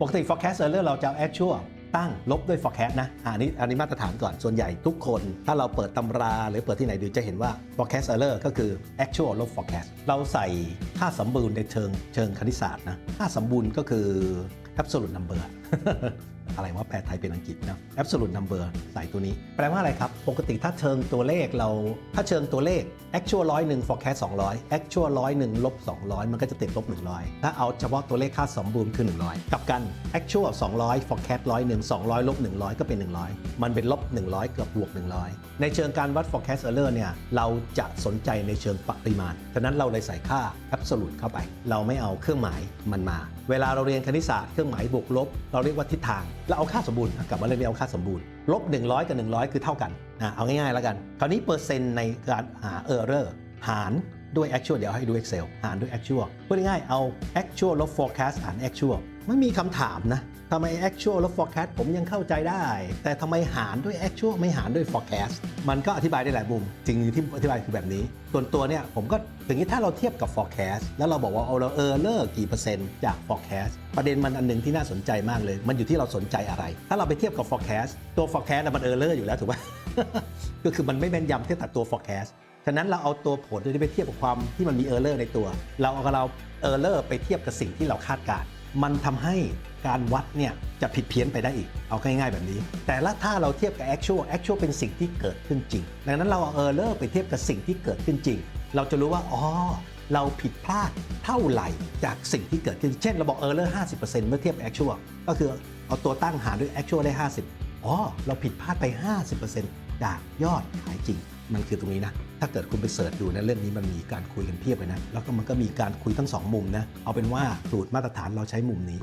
ปกติ forecast error เราจะเอา actual ตั้งลบด้วย forecast นะอะอันนี้อันนี้มาตรฐานก่อนส่วนใหญ่ทุกคน ถ้าเราเปิดตำราหรือเปิดที่ไหนดูจะเห็นว่า forecast error ก็คือ actual ลบ forecast เราใส่ค่าสมบูรณ์ในเชิงเชิงคณิตศาสตร์นะค่าสมบูรณ์ก็คือ absolute number อะไรว่าแปลไทยเป็นอังกฤษนะ absolute number ใส่ตัวนี้ แปลว่าอะไรครับ ปกติถ้าเชิงตัวเลขเรา ถ้าเชิงตัวเลข actual ร้อยหนึ่ง forecast 200 actual ร้อยหนึ่งลบ200 มันก็จะติดลบ 100 ถ้าเอาเฉพาะตัวเลขค่าสมบูรณ์คือ 100 กับกัน actual 200 forecast ร้อยหนึ่ง200ลบ100 ก็เป็น 100 มันเป็นลบ 100 เกือบบวก 100 ในเชิงการวัด forecast error เนี่ยเราจะสนใจในเชิงปริมาณฉะนั้นเราเลยใส่ค่า absolute เข้าไป เราไม่เอาเครื่องหมายมันมา เวลาเราเรียนคณิตศาสตร์เครื่องหมายบวกลบเราเรียกว่าทิศทางเราเอาค่าสมบูรณ์กลับมาเรื่องนี้เอาค่าสมบูรณ์ลบ100 กับ 100 คือเท่ากันอะเอาง่ายๆแล้วกัน คราวนี้เปอร์เซ็นต์ในการหา error หารด้วย actual เดี๋ยวให้ดู Excel หารด้วย actual พูดง่ายๆเอา actual ลบ forecast หาร actual ไม่มีคำถามนะ ทำไม actual แลบ forecast ผมยังเข้าใจได้ แต่ทำไมหารด้วย actual ไม่หารด้วย forecast มันก็อธิบายได้หลายมุม จริงที่อธิบายคือแบบนี้ ส่วนตัวเนี่ยผมก็อย่างนี้ถ้าเราเทียบกับ forecast แล้วเราบอกว่าเอาเรา error กี่เปอร์เซ็นต์จาก forecast ประเด็นมันอันหนึ่งที่น่าสนใจมากเลย มันอยู่ที่เราสนใจอะไร ถ้าเราไปเทียบกับ forecast ตัว forecast น่ะมัน error อยู่แล้วถูกไหมก็คือมันไม่แม่นยำเทียบกับตัว forecast ฉะนั้นเราเอาตัวผลที่ไปเทียบกับความที่มันมี error ในตัว เราเอาเรา error ไปเทียบกับสิ่งที่เราคาดการณ์ มันทำให้การวัดเนี่ยจะผิดเพี้ยนไปได้อีก เอาง่ายๆแบบนี้ แต่ละถ้าเราเทียบกับ actual actual เป็นสิ่งที่เกิดขึ้นจริง ดังนั้นเราเอา error ไปเทียบกับสิ่งที่เกิดขึ้นจริง เราจะรู้ว่า อ๋อ เราผิดพลาดเท่าไหร่จากสิ่งที่เกิดขึ้น เช่น เราบอก error 50%เมื่อเทียบกับ actual ก็คือเอาตัวตั้งหารด้วย actual ได้ 50 อ๋อ เราผิดพลาดไป 50%จากยอดขายจริง มันคือตรงนี้นะ ถ้าเกิดคุณไปเสิร์ชดูนะเรื่องนี้มันมีการคุยกันเพียบเลยนะ แล้วก็มันก็มีการคุยทั้งสองมุมนะ เอาเป็นว่าสูตรมาตรฐานเราใช้มุมนี้